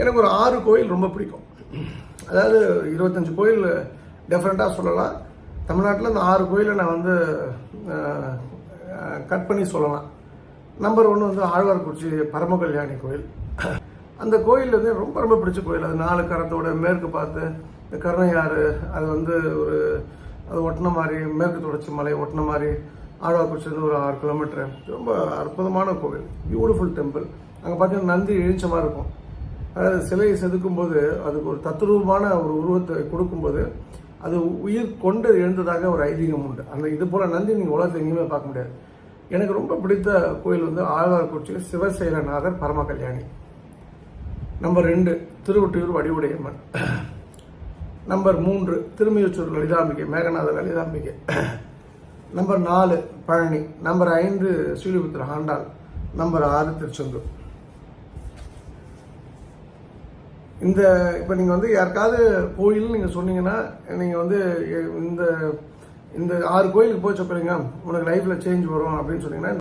எனக்கு ஒரு ஆறு கோயில் ரொம்ப பிடிக்கும். அதாவது இருபத்தஞ்சி கோயில் டெஃபரெண்ட்டாக சொல்லலாம். தமிழ்நாட்டில் இந்த ஆறு கோயிலை நான் வந்து கட் பண்ணி சொல்லலாம். நம்பர் ஒன்று வந்து ஆழ்வார்குறிச்சி பரம கல்யாணி கோயில். அந்த கோயில் வந்து ரொம்ப ரொம்ப பிடிச்ச கோயில். அது நாலு கரத்தோட மேற்கு பார்த்து இந்த கருணையாறு அது வந்து ஒரு அது ஒட்டின மாதிரி மேற்கு தொடர்ச்சி மலை ஒட்டின மாதிரி ஆழ்வார்குறிச்சிலேருந்து ஒரு ஆறு கிலோமீட்டர் ரொம்ப அற்புதமான கோவில். பியூட்டிஃபுல் டெம்பிள் அங்கே பார்த்தீங்கன்னா நந்தி எழுச்சமாக மாதிரி இருக்கும். அதாவது சிலையை செதுக்கும்போது அதுக்கு ஒரு தத்ரூபமான ஒரு உருவத்தை கொடுக்கும்போது அது உயிர் கொண்டு எழுந்ததாக ஒரு ஐதீகம் உண்டு. அந்த இது போல் நந்தி நீங்கள் உலகத்தில் எங்கேயுமே பார்க்க முடியாது. எனக்கு ரொம்ப பிடித்த கோயில் வந்து ஆழ்வார்குறிச்சி சிவசைலநாதர் பரம கல்யாணி நம்பர் ரெண்டு திருவொட்டியூர் வடிவுடையம்மன். நம்பர் மூன்று திருமியூச்சூர் லலிதாம்பிகை மேகநாத லலிதாம்பிகை. நம்பர் நாலு பழனி. நம்பர் ஐந்து ஸ்ரீலிபுத்திர ஆண்டாள் நம்பர் ஆறு திருச்செந்தூர். இந்த இப்போ நீங்கள் வந்து யாருக்காவது கோயில் நீங்கள் சொன்னீங்கன்னா நீங்கள் வந்து எ- இந்த இந்த ஆறு கோயிலுக்கு போய் சொல்லுங்க உனக்கு லைஃப்பில் சேஞ்ச் வரும் அப்படின்னு சொன்னீங்கன்னா